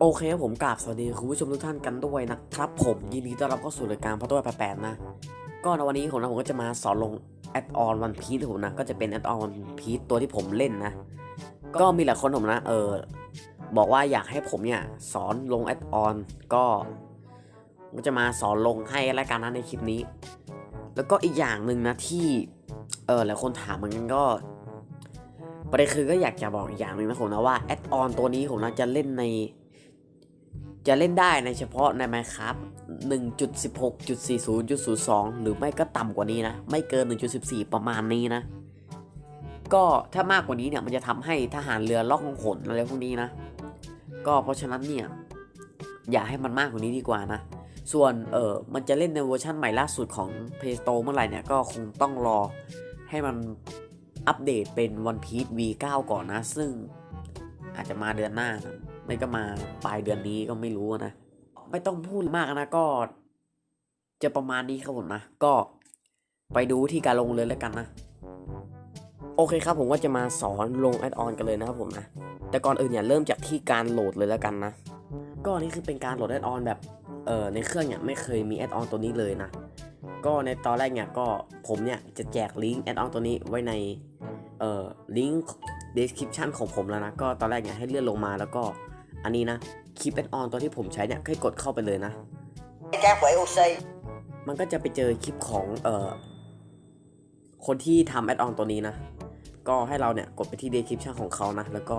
โอเคครับผมกราบสวัสดีคุณผู้ชมทุกท่านกันด้วยนะครับ ผมยินดีต้อนรับเข้าสู่รายการพัตตัวแปดนะ ก็ในวันนี้ผมนะผมก็จะมาสอนลงแอดออนวันพีทผมนะ ก็จะเป็นแอดออนวันพีทตัวที่ผมเล่นนะ ก็มีหลายคนผมนะ เออบอกว่าอยากให้ผมเนี่ยสอนลงแอดออนก็ก็จะมาสอนลงให้แล้วกันนในคลิปนี้ แล้วก็อีกอย่างหนึ่งนะที่เออหลายคนถามเหมือนกันก็ประเด็นคือก็อยากจะบอกอีกอย่างหนึ่งนะผมนะว่าแอดออนตัวนี้ผมนะจะเล่นใน จะเล่นได้ในเฉพาะใน Minecraft 1.16.40.02 หรือไม่ก็ต่ำกว่านี้นะ ไม่เกิน 1.14 ประมาณนี้นะ ก็ถ้ามากกว่านี้เนี่ยมันจะทำให้ทหารเรือล่องหนอะไรพวกนี้นะ ก็เพราะฉะนั้นเนี่ยอย่าให้มันมากกว่านี้ดีกว่านะ ส่วนเออมันจะเล่นในเวอร์ชันใหม่ล่าสุดของ Play Store เมื่อไหร่เนี่ยก็คงต้องรอให้มันอัปเดตเป็น One Piece V9 ก่อนนะ ซึ่งอาจจะมาเดือนหน้านะ ไม่ก็มาปลายเดือนนี้ก็ไม่รู้นะ ไม่ต้องพูดมากนะก็จะประมาณนี้ครับผมนะ ก็ไปดูวิธีการลงเลยแล้วกันนะ โอเคครับผมก็จะมาสอนลงแอดออนกันเลยนะครับผมนะ แต่ก่อนอื่นเนี่ยเริ่มจากที่การโหลดเลยแล้วกันนะ ก็นี่คือเป็นการโหลดแอดออนแบบเออในเครื่องเนี่ยไม่เคยมีแอดออนตัวนี้เลยนะ ก็ในตอนแรกเนี่ยก็ผมเนี่ยจะแจกลิงก์แอดออนตัวนี้ไว้ในเอ่อลิงก์ description ของผมแล้วนะ ก็ตอนแรกเนี่ยให้เลื่อนลงมาแล้วก็ อันนี้นะคลิปแอดออนตัวที่ผมใช้เนี่ยให้กดเข้าไปเลยนะ các quỹ oxy มันก็จะไปเจอคลิปของเอ่อคนที่ทำแอดออนตัวนี้นะ ก็ให้เราเนี่ยกดไปที่ description ของเขานะ แล้วก็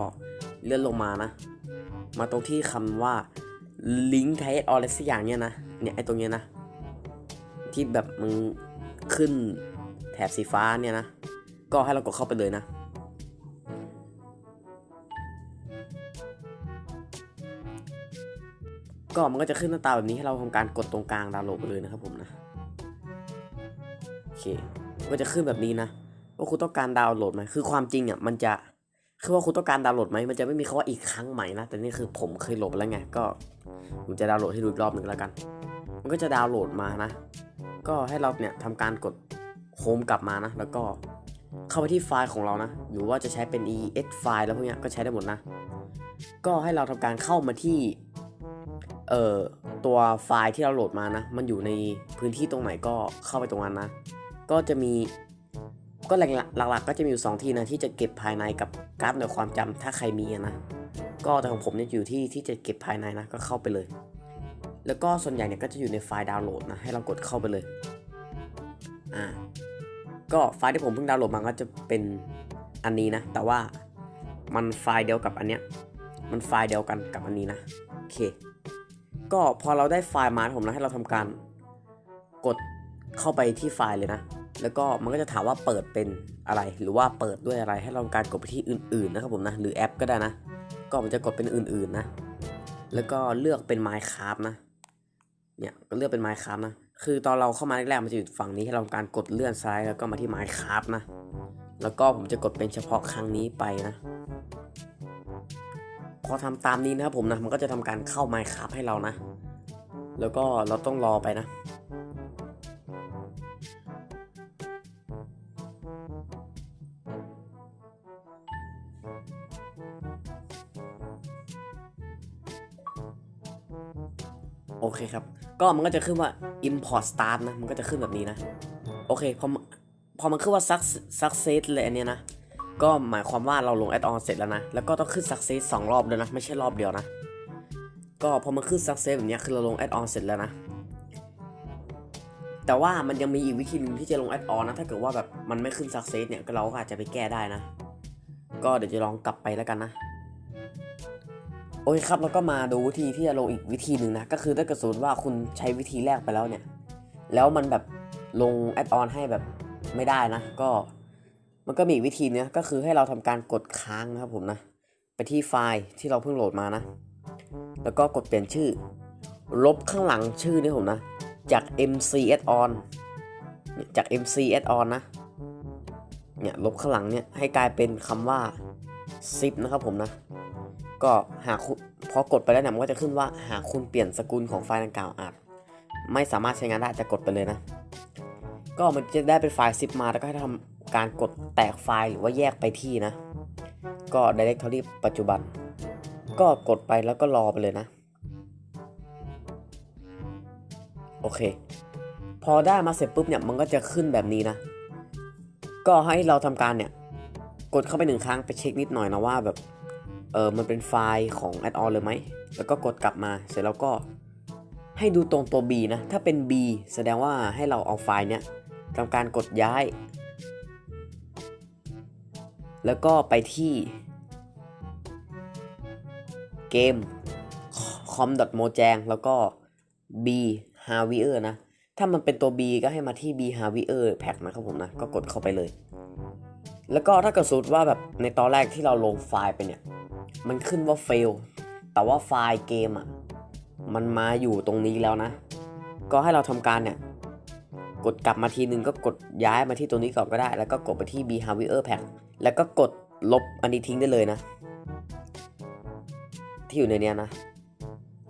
เลื่อนลงมานะ มาตรงที่คำว่า link ไทยออนอะไรสักอย่างเนี่ยนะ เนี่ยไอตรงเนี้ยนะ ที่แบบมึงขึ้นแถบสีฟ้าเนี่ยนะ ก็ให้เรากดเข้าไปเลยนะ ก็มันก็จะขึ้นหน้าตาแบบนี้ให้เราทำการกดตรงกลางดาวน์โหลดไปเลยนะครับผมนะโอเคก็จะขึ้นแบบนี้นะว่าคุณต้องการดาวน์โหลดไหมคือความจริงอะมันจะคือว่าคุณต้องการดาวน์โหลดไหมมันจะไม่มีคำว่าอีกครั้งใหม่นะแต่นี่คือผมเคยโหลดแล้วไงก็ผมจะดาวน์โหลดให้ดูอีกรอบหนึ่งแล้วกัน มันก็จะดาวน์โหลดมานะ ก็ให้เราเนี่ยทำการกดโฮมกลับมานะ แล้วก็เข้าไปที่ไฟล์ของเรานะ หรือว่าจะใช้เป็น ES ไฟล์แล้วพวกเนี้ยก็ใช้ได้หมดนะ ก็ให้เราทำการเข้ามาที่ เอ่อตัวไฟล์ที่เราโหลดมานะ มันอยู่ในพื้นที่ตรงไหนก็เข้าไปตรงนั้นนะ ก็จะมีก็หลักๆก,ก็จะมีอยู่สองที่นะที่จะเก็บภายในกับการ์ดหน่วยความจำถ้าใครมีนะ ก็แต่ของผมเนี่ยอยู่ที่ที่จะเก็บภายในนะก็เข้าไปเลย แล้วก็ส่วนใหญ่เนี่ยก็จะอยู่ในไฟล์ดาวน์โหลดนะให้เรากดเข้าไปเลยอ่าก็ไฟล์ที่ผมเพิ่งดาวน์โหลดมาก็จะเป็นอันนี้นะ แต่ว่ามันไฟล์เดียวกับอันเนี้ยมันไฟล์เดียวกันกับอันนี้นะโอเค ก็พอเราได้ไฟล์มาผมนะให้เราทำการกดเข้าไปที่ไฟล์เลยนะ แล้วก็มันก็จะถามว่าเปิดเป็นอะไร หรือว่าเปิดด้วยอะไร ให้เราทำการกดไปที่อื่น ๆ นะครับผมนะ หรือแอปก็ได้นะ ก็มันจะกดเป็นอื่น ๆ นะ แล้วก็เลือกเป็น Minecraft นะ เนี่ยก็เลือกเป็น Minecraft นะ คือตอนเราเข้ามาแรกๆ มันจะอยู่ฝั่งนี้ให้เราทำการกดเลื่อนซ้ายแล้วก็มาที่ Minecraft นะ แล้วก็ผมจะกดเป็นเฉพาะครั้งนี้ไปนะ พอทำตามนี้นะครับผมนะมันก็จะทำการเข้า Minecraft ให้เรานะ แล้วก็เราต้องรอไปนะโอเคครับ ก็มันก็จะขึ้นว่า import start นะ มันก็จะขึ้นแบบนี้นะ โอเค พอ พอมันขึ้นว่า suc- success เลยอันเนี้ยนะ ก็หมายความว่าเราลง add on เสร็จแล้วนะ แล้วก็ต้องขึ้น success สองรอบเลยนะ ไม่ใช่รอบเดียวนะ ก็พอมันขึ้น success แบบนี้คือเราลง add on เสร็จแล้วนะ แต่ว่ามันยังมีอีกวิธีหนึงที่จะลง add on นะ ถ้าเกิดว่าแบบมันไม่ขึ้น success เนี่ยเราก็อาจจะไปแก้ได้นะ ก็เดี๋ยวจะลองกลับไปแล้วกันนะ โอเคครับ แล้วก็มาดูวิธีที่จะลงอีกวิธีหนึ่งนะ ก็คือถ้าเกิดสมมติว่าคุณใช้วิธีแรกไปแล้วเนี่ย แล้วมันแบบลงแอดออนให้แบบไม่ได้นะ ก็ มันก็มีอีกวิธีเนี้ยก็คือให้เราทำการกดค้างนะครับผมนะ ไปที่ไฟล์ที่เราเพิ่งโหลดมานะ แล้วก็กดเปลี่ยนชื่อ ลบข้างหลังชื่อนี่ผมนะ จาก MC add on จาก MC add on นะ เนี่ยลบข้างหลังเนี่ยให้กลายเป็นคำว่า zip นะครับผมนะ ก็หากพอกดไปแล้วเนี่ยมันก็จะขึ้นว่าหากคุณเปลี่ยนสกุลของไฟล์ดังกล่าวอาจไม่สามารถใช้งานได้จะกดไปเลยนะ ก็มันจะได้เป็นไฟล์ซิปมาแล้วก็ให้ทำการกดแตกไฟล์หรือว่าแยกไปที่นะ ก็ directory ปัจจุบัน ก็กดไปแล้วก็รอไปเลยนะ โอเค พอได้มาเสร็จปุ๊บเนี่ยมันก็จะขึ้นแบบนี้นะ ก็ให้เราทำการเนี่ย กดเข้าไปหนึ่งครั้งไปเช็คนิดหน่อยนะว่าแบบเออมันเป็นไฟล์ของแอดออนเลยไหม แล้วก็กดกลับมา เสร็จแล้วก็ให้ดูตรงตัว B นะ ถ้าเป็น B แสดงว่าให้เราเอาไฟล์เนี่ย ทำการกดย้าย แล้วก็ไปที่เกม com.mojang แล้วก็ b hardware นะ ถ้ามันเป็นตัว b ก็ให้มาที่ b hardware pack นะครับผมนะ ก็กดเข้าไปเลย แล้วก็ถ้าเกิดสมมติว่าแบบในตอนแรกที่เราลงไฟล์ไปเนี่ย มันขึ้นว่า fail แต่ว่าไฟล์เกมอะ มันมาอยู่ตรงนี้แล้วนะ ก็ให้เราทำการเนี่ย กดกลับมาทีนึงก็กดย้ายมาที่ตรงนี้ก่อนก็ได้ แล้วก็กดไปที่ b hardware pack แล้วก็กดลบอันนี้ทิ้งได้เลยนะ ที่อยู่ในเนี้ยนะ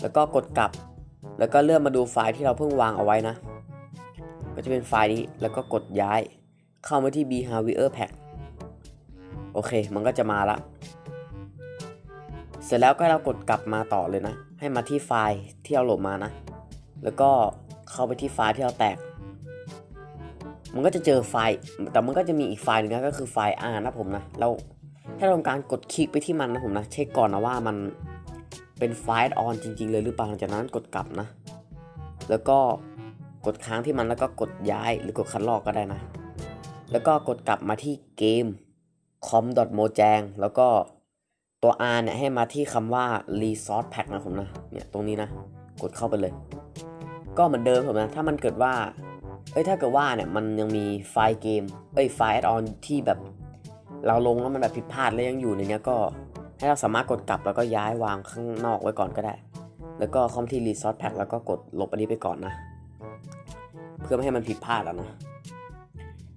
แล้วก็กดกลับ แล้วก็เลื่อนมาดูไฟล์ที่เราเพิ่งวางเอาไว้นะ ก็จะเป็นไฟล์นี้แล้วก็กดย้าย เข้ามาที่ b hardware pack โอเค มันก็จะมาละ เสร็จแล้วก็เรากดกลับมาต่อเลยนะ ให้มาที่ไฟล์ที่เราโหลดมานะ แล้วก็เข้าไปที่ไฟล์ที่เราแตก มันก็จะเจอไฟล์ แต่มันก็จะมีอีกไฟล์หนึงนะก็คือไฟล์ R นะผมนะ เราถ้าเราทำการกดคลิกไปที่มันนะผมนะ เช็คก่อนนะว่ามันเป็นไฟล์ออนจริง ๆ เลยหรือเปล่าหลังจากนั้นกดกลับนะ แล้วก็กดค้างที่มันแล้วก็กดย้ายหรือกดคัดลอกก็ได้นะ แล้วก็กดกลับมาที่เกม com.mojang แล้วก็ตัว R เนี่ยให้มาที่คำว่า resource pack นะผมนะ เนี่ยตรงนี้นะ กดเข้าไปเลย ก็เหมือนเดิมผมนะ ถ้ามันเกิดว่า เอ้ยถ้าเกิดว่าเนี่ยมันยังมีไฟล์เกมเอ้ยไฟล์แอดออนที่แบบเราลงแล้วมันแบบผิดพลาดแล้วยังอยู่ในเนี้ยก็ให้เราสามารถกดกลับแล้วก็ย้ายวางข้างนอกไว้ก่อนก็ได้ แล้วก็คอมที่ resource pack แล้วก็กดลบอันนี้ไปก่อนนะ เพื่อไม่ให้มันผิดพลาดแล้วนะ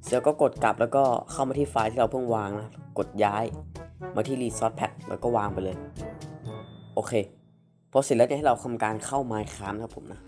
เสร็จก็กดกลับแล้วก็เข้ามาที่ไฟล์ที่เราเพิ่งวางนะกดย้ายมาที่ resource pack แล้วก็วางไปเลย โอเคพอเสร็จแล้วเนี่ยให้เราทำการเข้า Minecraft นะครับผมนะ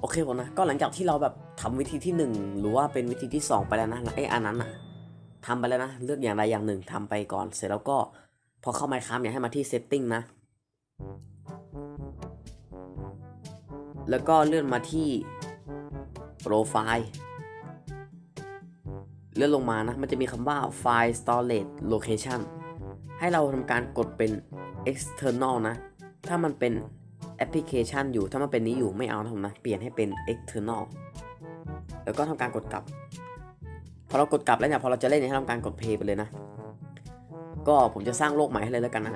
โอเคผมนะ ก็หลังจากที่เราแบบทำวิธีที่ 1 หรือว่าเป็นวิธีที่ 2 ไปแล้วนะไอ้อันนั้นอะทำไปแล้วนะ เลือกอย่างใดอย่างหนึ่งทำไปก่อน เสร็จแล้วก็พอเข้า Minecraft เนี่ยให้มาที่ Setting นะ แล้วก็เลื่อนมาที่ Profile เลื่อนลงมานะ มันจะมีคำว่า File Storage Location ให้เราทำการกดเป็น external นะ ถ้ามันเป็น แอปพลิเคชันอยู่ถ้ามันเป็นนี้อยู่ไม่เอานะผมนะเปลี่ยนให้เป็น external แล้วก็ทำการกดกลับ พอเรากดกลับแล้วเนี่ยพอเราจะเล่นเนี่ยให้ทำการกด play ไปเลยนะ ก็ผมจะสร้างโลกใหม่ให้เลยแล้วกันนะ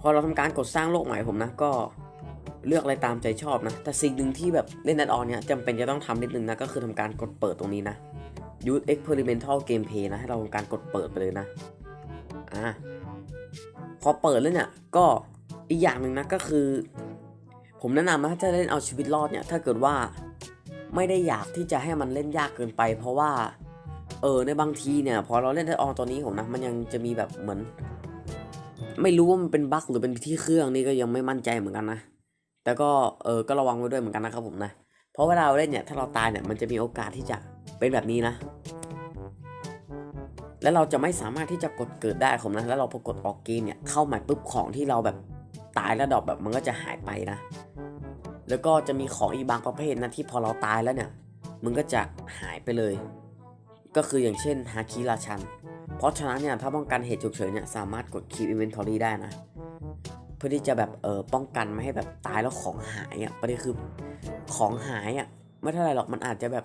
พอเราทำการกดสร้างโลกใหม่ผมนะก็เลือกอะไรตามใจชอบนะ แต่สิ่งหนึ่งที่แบบเล่นนัดออนเนี่ยจำเป็นจะต้องทำนิดนึงนะ ก็คือทำการกดเปิดตรงนี้นะ use experimental gameplay นะ ให้เราทำการกดเปิดไปเลยนะ อ่า พอเปิดแล้วเนี่ยก็อีกอย่างหนึ่งนะก็คือ ผมแนะนำนะถ้าจะเล่นเอาชีวิตรอดเนี่ยถ้าเกิดว่าไม่ได้อยากที่จะให้มันเล่นยากเกินไป เพราะว่าเออในบางทีเนี่ย พอเราเล่นได้ออนตัวนี้ผมนะมันยังจะมีแบบเหมือน ไม่รู้ว่ามันเป็นบั๊กหรือเป็นที่เครื่องนี่ก็ยังไม่มั่นใจเหมือนกันนะแต่ก็เออก็ระวังไว้ด้วยเหมือนกันนะครับผมนะเพราะเวลาเราเล่นเนี่ยถ้าเราตายเนี่ยมันจะมีโอกาสที่จะเป็นแบบนี้นะ แล้วเราจะไม่สามารถที่จะกดเกิดได้ผมนะ แล้วเราพอกดออกเกมเนี่ยเข้าใหม่ปุ๊บของที่เราแบบตายแล้วดอปแบบมันก็จะหายไปนะ แล้วก็จะมีของอีกบางประเภทนะที่พอเราตายแล้วเนี่ยมันก็จะหายไปเลย ก็คืออย่างเช่นฮาคิราชัน เพราะฉะนั้นเนี่ยถ้าป้องกันเหตุฉุกเฉินเนี่ยสามารถกด keep inventory ได้นะ เพื่อที่จะแบบเออป้องกันไม่ให้แบบตายแล้วของหายอะประเด็นคือของหายอะไม่เท่าไรหรอกมันอาจจะแบบ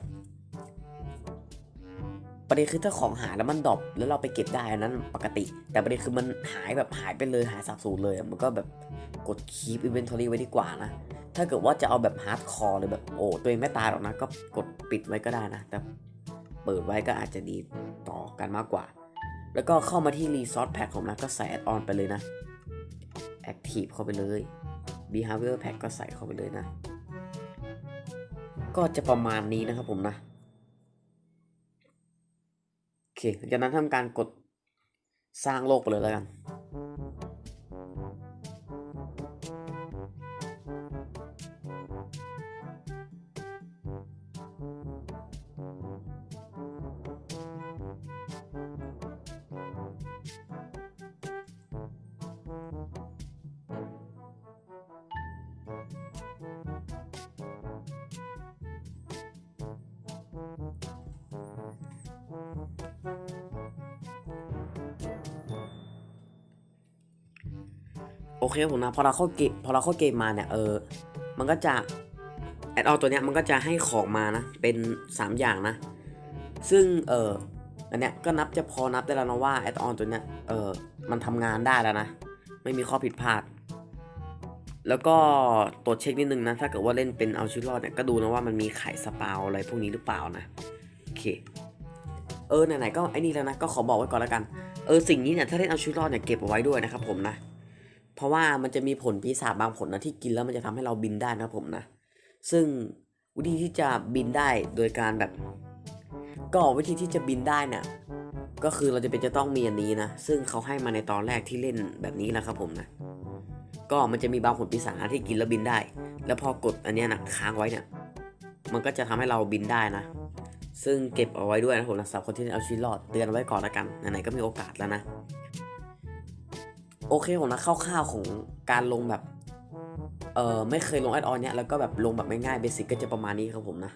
ประเด็นคือถ้าของหายแล้วมันดรอปแล้วเราไปเก็บได้อันนั้นปกติ แต่ประเด็นคือมันหายแบบหายไปเลยหายสาบสูญเลยมันก็แบบกด keep inventory ไว้ดีกว่านะ ถ้าเกิดว่าจะเอาแบบ hard core เลยแบบโอ้ตัวเองไม่ตายหรอกนะ ก็กดปิดไว้ก็ได้นะ แต่เปิดไว้ก็อาจจะดีต่อกันมากกว่า แล้วก็เข้ามาที่ resource pack ผมนะก็ใส่ add on ไปเลยนะ active เข้าไปเลย behavior pack ก็ใส่เข้าไปเลยนะ ก็จะประมาณนี้นะครับผมนะ หลังจากนั้นทำการกดสร้างโลกไปเลยแล้วกัน อเคครับผมนะพอเราเข้าเกมพอเราเข้าเกมมาเนี่ยเออมันก็จะแอดออนตัวเนี้ยมันก็จะให้ของมานะเป็น 3 อย่างนะ ซึ่งเอออันเนี้ยก็นับจะพอนับได้แล้วนะว่าแอดออนตัวเนี้ยเออมันทำงานได้แล้วนะ ไม่มีข้อผิดพลาด แล้วก็ตรวจเช็คนิดนึงนะ ถ้าเกิดว่าเล่นเป็นเอาชีวิตรอดเนี่ยก็ดูนะว่ามันมีไข่สปาวอะไรพวกนี้หรือเปล่านะโอเคเออไหนๆก็ไอ้นี่แล้วนะก็ขอบอกไว้ก่อนแล้วกันเออสิ่งนี้เนี่ยถ้าเล่นเอาชีวิตรอดเนี่ยเก็บเอาไว้ด้วยนะครับผมนะ เพราะว่ามันจะมีผลปีศาจบางผลนะที่กินแล้วมันจะทำให้เราบินได้นะครับผมนะ ซึ่งวิธีที่จะบินได้โดยการแบบ ก็วิธีที่จะบินได้นี่ยก็คือเราจะเป็นจะต้องมีอันนี้นะ ซึ่งเขาให้มาในตอนแรกที่เล่นแบบนี้แหละครับผมนะ ก็มันจะมีบางผลปีศาจที่กินแล้วบินได้ แล้วพอกดอันเนี้ยนะค้างไว้เนี่ย มันก็จะทำให้เราบินได้นะ ซึ่งเก็บเอาไว้ด้วยนะผมนะสำหรับคนที่เอาชีวิตรอดเตือนไว้ก่อนละกันไหนๆก็มีโอกาสแล้วนะ โอเคผมนะคร่าวๆของการลงแบบเออไม่เคยลงแอดออนเนี้ยแล้วก็แบบลงแบบง่ายๆเบสิกก็จะประมาณนี้ครับผมนะ